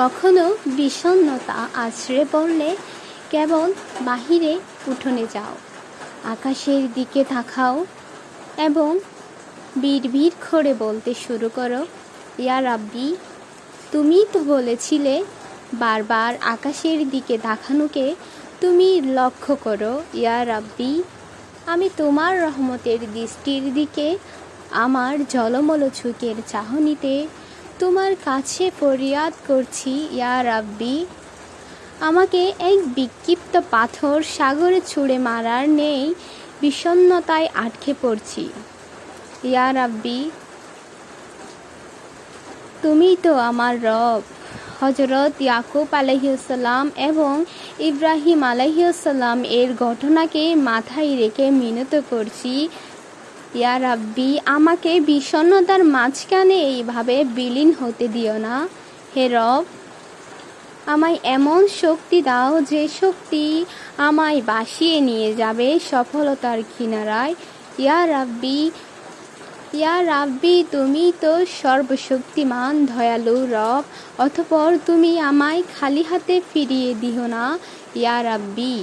কখনো বিষণ্ণতা আছড়ে পড়লে কেবল বাহিরে উঠোনে যাও, আকাশের দিকে তাকাও এবং বিড় করে বলতে শুরু করো, ইয়া রাব্বি, তুমি তো বলেছিলে বারবার আকাশের দিকে তাকানোকে তুমি লক্ষ্য করো, ইয়া রাব্বি, আমি তোমার রহমতের দৃষ্টির দিকে আমার জলমল চুকের চাহনিতে তোমার কাছে ফরিয়াদ করছি, ইয়া রাব্বি। আমাকে এক বিক্ষিপ্ত পাথর সাগরে ছুঁড়ে মারার নেই, বিষণ্ণতায় আটকে পড়ছি। ইয়া রাব্বি, তুমি তো আমার রব। হজরত ইয়াকুব আলহিউসাল্লাম এবং ইব্রাহিম আলহিউসাল্লাম এর ঘটনাকে মাথায় রেখে মিনত করছি। ইয়া রাব্বি, আমাকে বিষণ্ণতার মাঝখানে এইভাবে বিলীন হতে দিও না। হে রব, আমায় এমন শক্তি দাও যে শক্তি আমায় বাসিয়ে নিয়ে যাবে সফলতার কিনারায়। ইয়া রাব্বি ইয়া রাব্বি, তুমি তো সর্বশক্তিমান, দয়ালু রব অথপর তুমি আমায় খালি হাতে ফিরিয়ে দিও না। ইয়া রাব্বি